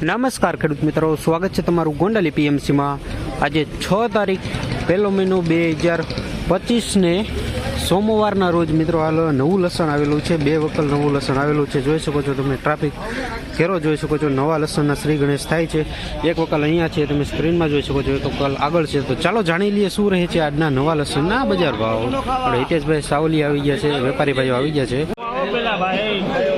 નમસ્કાર ખેડૂત મિત્રો, સ્વાગત છે તમારું ગોંડલ પીએમસીમાં. આજે છ તારીખ, પહેલો મહિનો બે હજાર પચીસને સોમવારના રોજ મિત્રો હાલ નવું લસણ આવેલું છે, બે વકલ નવું લસણ આવેલું છે. જોઈ શકો છો તમે ટ્રાફિક ઘેરો જોઈ શકો છો, નવા લસણના શ્રી ગણેશ થાય છે. એક વકલ અહીંયા છે, તમે સ્ક્રીનમાં જોઈ શકો છો એક વકલ આગળ છે. તો ચાલો જાણી લઈએ શું રહે છે આજના નવા લસણના બજાર ભાવ. હિતેશભાઈ સાવલી આવી ગયા છે, વેપારી ભાઈઓ આવી ગયા છે.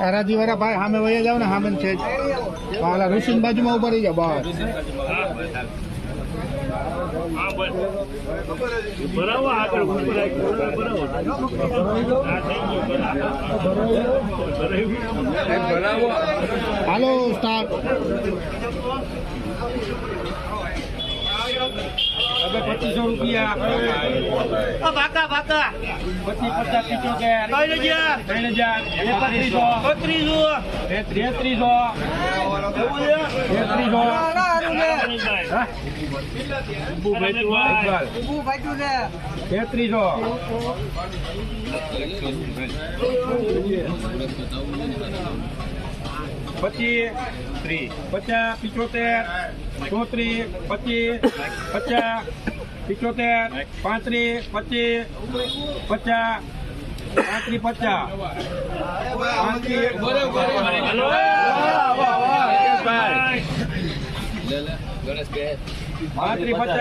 રાજીવાળા ભાઈ સામે વયા જાવ ને સામે છે ઋષિની બાજુમાં ઊભા રહી જાવ બસ. બરાબર આગળ. બરાબર હાલો સ્ટાર્ટ પચીસો રૂપિયા ભાકા ભાકા પચીસ પચાસ પિચોતેર ત્રણ હજાર. ત્રણ હજાર. એકત્રીસો બત્રીસો. તેત્રીસો તેત્રીસો ઊભું બેઠું હોય. ઊભું ભાગ્યું છે. તેત્રીસો પચીસ ત્રીસ પચાસ પિચોતેર ચોત્રીસ પચીસ પચાસ પિચોતેર પાંત્રીસ પચીસ પચાસ પાંત્રીસ પચાસ પાંત્રીસ હલો. પાંત્રીસ પચાસ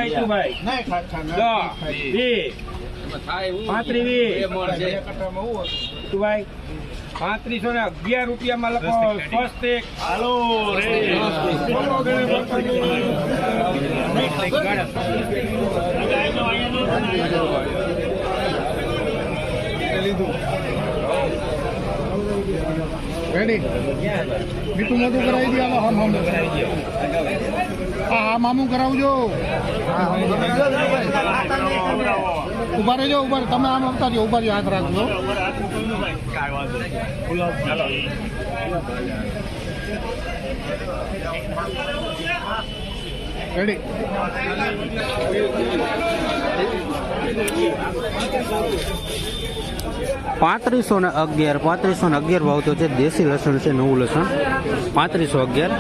દસ વીસ. પાંત્રીસ વીસ. ઈટુભાઈ પાંત્રીસો ને અગિયાર રૂપિયામાં લખો સ્વસ્તિક હાલો રે. રેડી મીઠું મોટું કરાવી દે હમ હમ. કરાવી હા હા મામું કરાવજો. ઊભા રહેજો, ઊભા. તમે આમ આવતા રહ્યો ઊભા રહ્યો હાથ રાખજો રેડી પાંત્રીસો ને અગિયાર, પાંત્રીસો ને અગિયાર ભાવ તો છે. દેશી લસણ છે, નવું લસણ. પાંત્રીસો અગિયાર.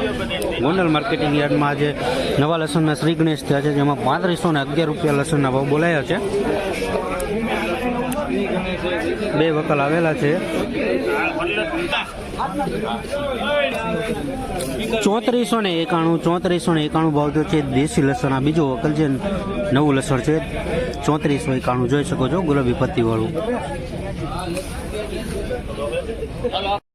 ગોંડલ માર્કેટિંગ યાર્ડમાં આજે નવા લસણના શ્રી ગણેશ થયા છે, જેમાં પાંત્રીસો ને અગિયાર રૂપિયા લસણના ભાવ બોલાયા છે. બે વકલ આવેલા છે. ચોત્રીસો ને એકાણું, ચોત્રીસો ને એકાણું ભાવ જો છે દેશી લસણ આ બીજો વકલ છે, નવું લસણ છે. ચોત્રીસો એકાણું, જોઈ શકો છો, ગુલાબી પત્તી વાળું